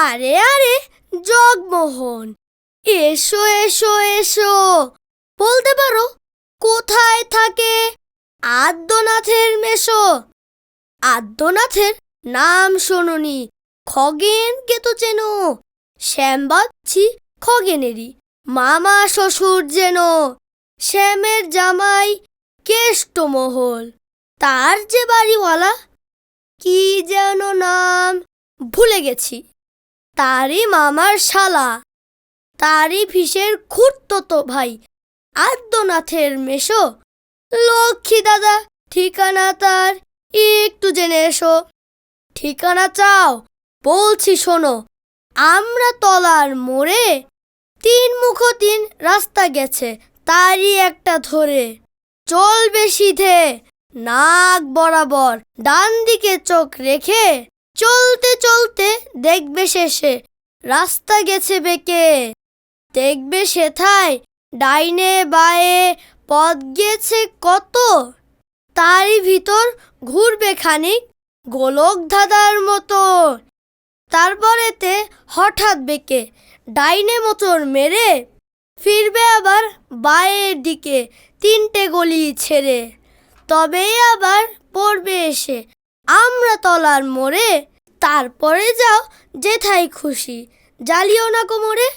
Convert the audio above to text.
আরে আরে, জগমোহন, এসো এসো এসো। বলতে পারো, কোথায় থাকে আদ্যনাথের মেশো? আদ্যনাথের নাম শোনোনি খগেনকে তো চেনো? শ্যামবাচ্ছি খগেনেরই, মামা শ্বশুর যেন। শ্যামের জামাই কেষ্টমহল, তার যে বাড়িওয়ালা, কি যেন নাম, ভুলে গেছি। তারই মামার শালা। তারই ফিসের খুঁড়তো ভাই। আদ্যনাথের মেশো। লক্ষ্মী দাদা, ঠিকানা তার একটু জেনে এসো। ঠিকানা চাও, বলছি শোনো। আমরা তলার মোড়ে তিন মুখ তিন রাস্তা গেছে, তারই একটা ধরে। চলবে সিধে, নাক বরাবর ডান দিকে চোখ রেখে চলতে চলতে দেখবে শেষে রাস্তা গেছে বেঁকে। দেখবে সেথায় ডাইনে বায়ে পথ গেছে কত। তারই ভিতর ঘুরবে খানিক গোলক ধাঁধার মতো। তারপরেতে হঠাৎ বেঁকে ডাইনে মোচড় মেরে ফিরবে আবার বায়ের দিকে তিনটে গলি ছেড়ে। তবেই আবার পড়বে এসে আমরা তলার মোড়ে। তারপরে যাও যেথায় খুশি। জ্বালিও না কোমরে